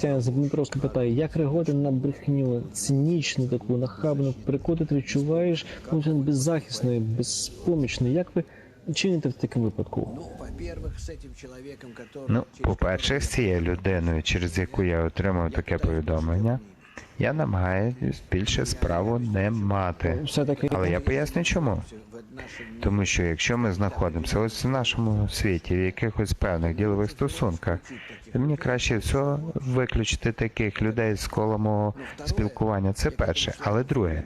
Тетяна Дмитровська питає, як реагувати на брехню, цинічну таку, нахабну, при котрі ти відчуваєш ну, він беззахисний, безпомічний. Як ви чините в такому випадку? Ну, во-первых, с этим человеком, который... Ну, через по-перше, з цією людиною, через яку я отримав таке повідомлення, я намагаюсь більше справу не мати. Але я поясню чому. Тому що якщо ми знаходимося ось в нашому світі, в якихось певних ділових стосунках, то мені краще всього виключити таких людей з кола мого спілкування. Це перше. Але друге,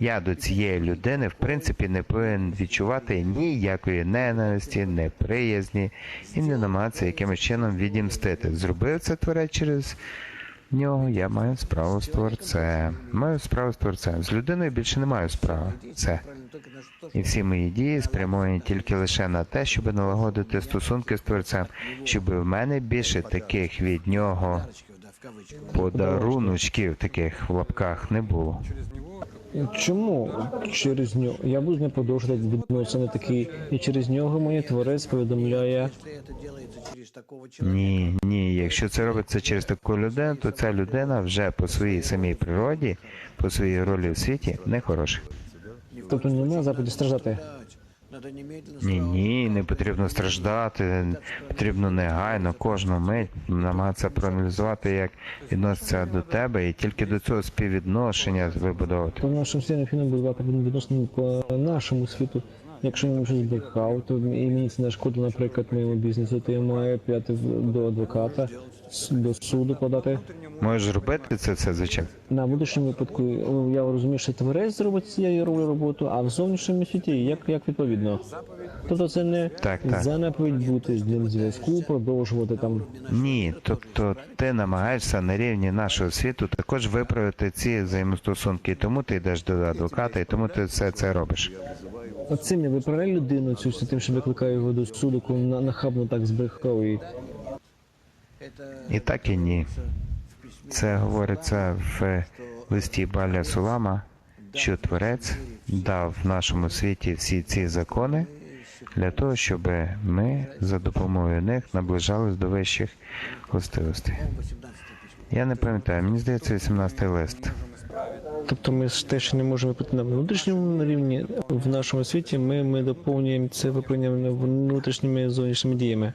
я до цієї людини в принципі не повинен відчувати ніякої ненависті, неприязні і не намагатися якимось чином відімстити. Зробив це творець через нього, я маю справу з творцем. Маю справу з творцем. З людиною більше не маю справи. Це. І всі мої дії спрямовані тільки лише на те, щоб налагодити стосунки з творцем, щоб в мене більше таких від нього подаруночків, таких в лапках, не було. Чому через нього? Я буду не продовжувати відносини такі, і через нього мені творець повідомляє. Ні, ні. Якщо це робиться через таку людину, то ця людина вже по своїй самій природі, по своїй ролі в світі не хороша. Тобто немає заходу страждати. Ні, ні, не потрібно страждати, потрібно негайно кожну мить намагатися проаналізувати, як відноситься до тебе, і тільки до цього співвідношення вибудовувати. Нашим в нашому світі необхідно будувати відносини по нашому світу. Якщо він щось збрехав, то і мені це не шкода, наприклад, моєму бізнесу, то я маю п'яти до адвоката, до суду подати. Можеш робити це все звичайно. На внутрішньому випадку я розумію, що творець зробить цією роботу, а в зовнішньому світі як, як відповідно. Тобто це не Так, так. заповідь бути з ним зв'язку, продовжувати там. Ні, тобто ти намагаєшся на рівні нашого світу також виправити ці взаємостосунки, тому ти йдеш до адвоката, і тому ти все це робиш. Оцим я виправляю людину цю з тим, що викликаю його до суду, коли на- нахабно так збрехав і І так і ні. Це говориться в листі Баля Сулама, що творець дав в нашому світі всі ці закони для того, щоб ми за допомогою них наближались до вищих властивостей. Я не пам'ятаю, мені здається, 18 лист. Тобто ми ж те, що не можемо випити на внутрішньому рівні в нашому світі, ми, ми доповнюємо це виправлення внутрішніми зовнішніми діями.